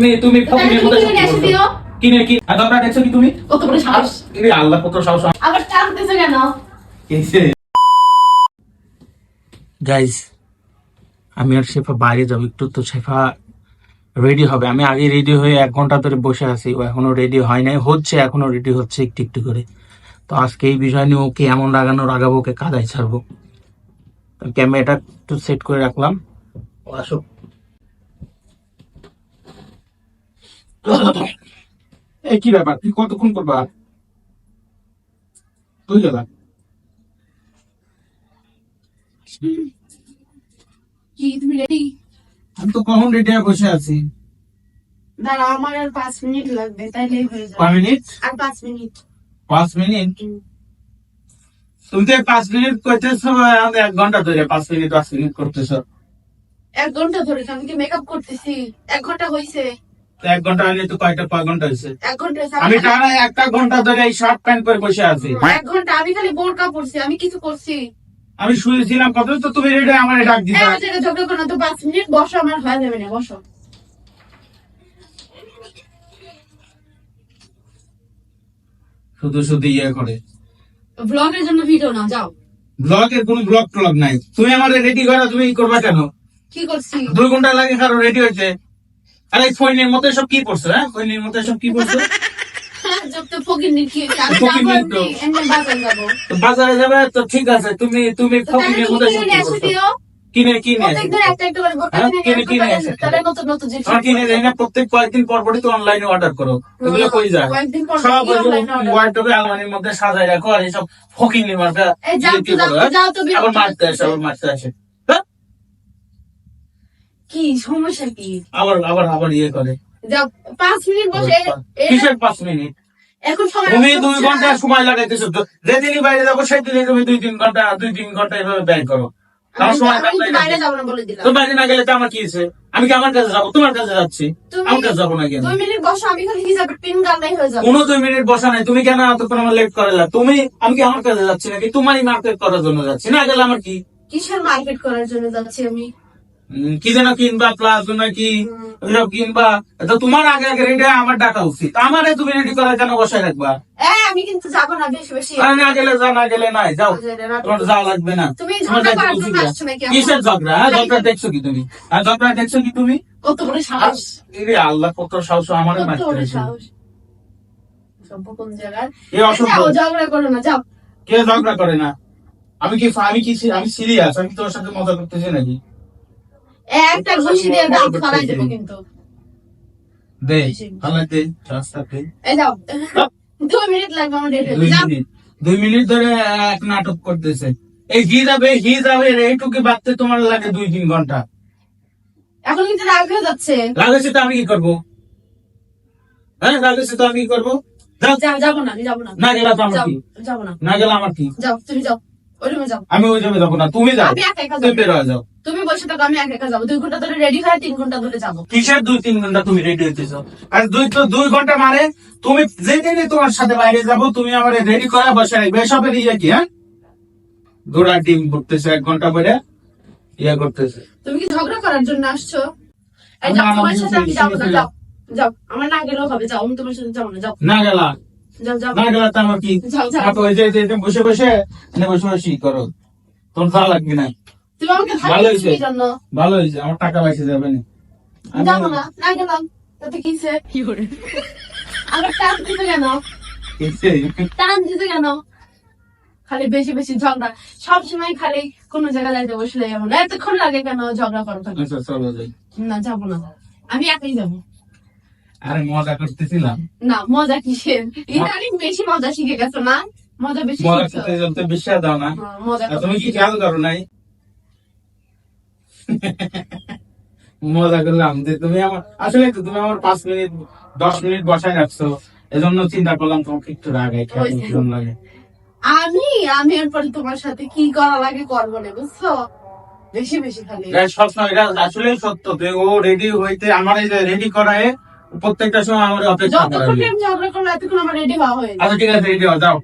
তুমি তুমি কিনে এসে দিও। কিনে কি? আর দেখছ কি তুমি? কত বড় সাহস। আল্লাহ কত সাহস। আবার টানতেছে কেন? গাইস আমি আর শেফা বাইরে যাব একটু তো শেফা রেডি হবে। আমি আগে রেডি হয়ে এক ঘণ্টা ধরে বসে আছি ও এখনও রেডি হয় নাই। হচ্ছে এখনও রেডি হচ্ছে একটু একটু করে। তো আজকে এই বিষয় নিয়ে ওকে এমন রাগানো রাগাবো ওকে কাদায় ছাড়বো। ক্যামেরাটা একটু সেট করে রাখলাম। আসুক। এই কি ব্যাপার? তুই কতক্ষণ করবা? তুই গেলা কি তুমি রেডি আমি তো কখন রেডি বসে আছি। দাঁড়া আমার আর পাঁচ মিনিট লাগবে তাইলেই হয়ে যাবে। পাঁচ মিনিট? আর পাঁচ মিনিট। পাঁচ মিনিট? তুমি তো পাঁচ মিনিট করতেছো এক ঘণ্টা ধরে পাঁচ মিনিট পাঁচ মিনিট করতেছো। এক ঘণ্টা ধরে আমি কি মেকআপ করতেছি? এক ঘণ্টা হয়েছে এক ঘণ্টা হলে তো কয়টা কয় ঘণ্টা হয়েছে। আমি টানা একটা ঘণ্টা ধরে এই শার্ট প্যান্ট পরে বসে আছি। এক ঘণ্টা আমি খালি বোরকা পড়ছি আমি কিছু করছি। আমি শুয়েছিলাম কত তো তুমি রেডি আমার ডাক দিতে এক জায়গায় ঝগড়া করো না তো পাঁচ মিনিট বসো আমার হয়ে যাবে না বসো। শুধু শুধু ইয়ে করে। ব্লগের জন্য ভিডিও না যাও। ব্লগের কোনো ব্লগ ট্লগ নাই। তুমি আমার রেডি করা তুমি করবা কেন? কি করছি? দুই ঘণ্টা লাগে কারও রেডি হয়েছে। আরে ফোনের মতো সব কি পড়ছো হ্যাঁ? ফোনের মতো সব কি পড়ছো? বাজার যাব। তো ঠিক আছে তুমি তুমি ফকিনের মতো সব কি? দিও? কিনে কিনে। হ্যাঁ, কিনে কিনে দেয় না প্রত্যেক কয়েকদিন পর পরই তো অনলাইনে অর্ডার করো। এগুলো কই যায়? সব ওয়ার্ডরোবে আলমারির মধ্যে সাজায় রাখো আর এইসব ফকিনের মার্কা এই যাও তো, কি যাও করো, তো, হ্যাঁ? আবার মারতে আসে আবার মারতে আসে। হ্যাঁ? কি সমস্যা কি? আবার আবার আবার ইয়ে করে। যাও পাঁচ মিনিট বসে কিসের পাঁচ মিনিট? এখন তুমি দুই ঘণ্টা সময় লাগাইতেছো। যেদিনই বাইরে যাব সেদিনই তুমি দুই তিন ঘণ্টা দুই তিন ঘণ্টা এভাবে ব্যয় করো। আমি-। বাইরে না গেলে তো আমার কি হয়েছে? আমি কি আমার কাছে যাব? তোমার কাছে যাচ্ছি। আমার কাছে যাব না কেন? দুই মিনিট বসো আমি খালি হিসাবের পিন গালটাই হয়ে যাব। কোনো দুই মিনিট বসা নাই। তুমি কেন এতক্ষণ আমার লেট করালা তুমি আমি কি আমার কাছে যাচ্ছি নাকি? তোমারই মার্কেট করার জন্য যাচ্ছি? না গেলে আমার কি? কিসের মার্কেট করার জন্য যাচ্ছি আমি? কি যেন কিনবা প্লাস নাকি ওইসব কিনবা। তো তোমার আগে আগে রেডি আমার ডাকা উচিত। আমারে তুমি রেডি করার কেন বসায় রাখবা। আমি কিন্তু যাব না বেশি বেশি। না গেলে যা না গেলে নাই যাও। তোমার যাওয়া লাগবে না। তুমি জন্য? কিসের ঝগড়া? হ্যাঁ ঝগড়া দেখছ কি তুমি? আর ঝগড়া দেখছ কি তুমি? কত বড় সাহস। আল্লাহ কত সাহস আমার কত মারতে সাহস। সভ্য কোন জায়গায়? এ অসভ্য। যাও, ঝগড়া করো না যাও। কে ঝগড়া করে না? আমি কি আমি কি আমি সিরিয়াস আমি তোর সাথে মজা করতেছি নাকি? একটা ঘুষি দিয়ে দাঁত ফালাই দেবো কিন্তু। দে ফালাই দে রাস্তা দে এই যাও। দুই মিনিট লাগবে আমার রেডি দুই মিনিট। ধরে এক নাটক করতেছে। এই হি যাবে হি যাবে এইটুকু তোমার লাগে দুই তিন ঘণ্টা। এখন কিন্তু রাগ হয়ে যাচ্ছে। লাগেছে তো আমি কি করব? হ্যাঁ লাগেছে তো আমি কি করব? যাব না যাব না। না আমার কি? যাব না। না গেলে আমার কি? যাও তুমি যাও। আমি ওই যাব না তুমি যাও। আমি একা একা তুমি বের হয়ে যাও। তুমি বসে থাকো আমি একা একা যাব। দুই ঘণ্টা ধরে রেডি হয়ে তিন ঘণ্টা ধরে যাব। কিসের দুই তিন ঘণ্টা তুমি রেডি হইতেছ আর দুই তো দুই ঘণ্টা মানে তুমি যেদিনই তোমার সাথে বাইরে যাব তুমি আমার রেডি করা বসে রাখবে এসবের ইয়ে কি হ্যাঁ? ঘোড়া ডিম করতেছে এক ঘণ্টা পরে ইয়ে করতেছে। তুমি কি ঝগড়া করার জন্য আসছো? তোমার সাথে আমি যাব না। যাও যাও। আমার না গেলেও হবে যাও আমি তোমার সাথে যাব না যাও। না গেলা। না গেলা তো আমার কি? বসে বসে বসে বসে করো? তোমার যা লাগবে না? ভালো হয়েছে। ভালো হয়েছে আমার টাকা পয়সা যাবে না। যাব না না গেলাম। তাতে কিসে আবার টান দিতে কেন? টান দিতে কেন? খালি বেশি বেশি ঝগড়া। সব সময় খালি কোন জায়গায় যাইতে বসলে এমন। এতক্ষণ লাগে কেন ঝগড়া করো? আচ্ছা চলো যাই। না যাব না। আমি একাই যাব। আরে মজা করতেছিলাম। না মজা কিসের? ইদানিং বেশি মজা শিখে গেছো না? মজা বেশি মজা করতে চলতে বিশ্বাস দাও না। হ্যাঁ, তুমি কি খেয়াল করো নাই? মজা করলাম যে তুমি আমার আসলে তো তুমি আমার পাঁচ মিনিট দশ মিনিট বসায় রাখছো। এজন্য চিন্তা করলাম তোমাকে একটু রাগাই খেয়াল লাগে। আমি আমি এরপরে তোমার সাথে কি করা লাগে করব না বুঝছ? বেশি বেশি খালি। সবসময় এটা আসলে সত্য। ও রেডি হইতে আমার এই যে রেডি করায় প্রত্যেকটা সময় আমার অপেক্ষা হয়ে আচ্ছা ঠিক আছে রেডি হও যাও।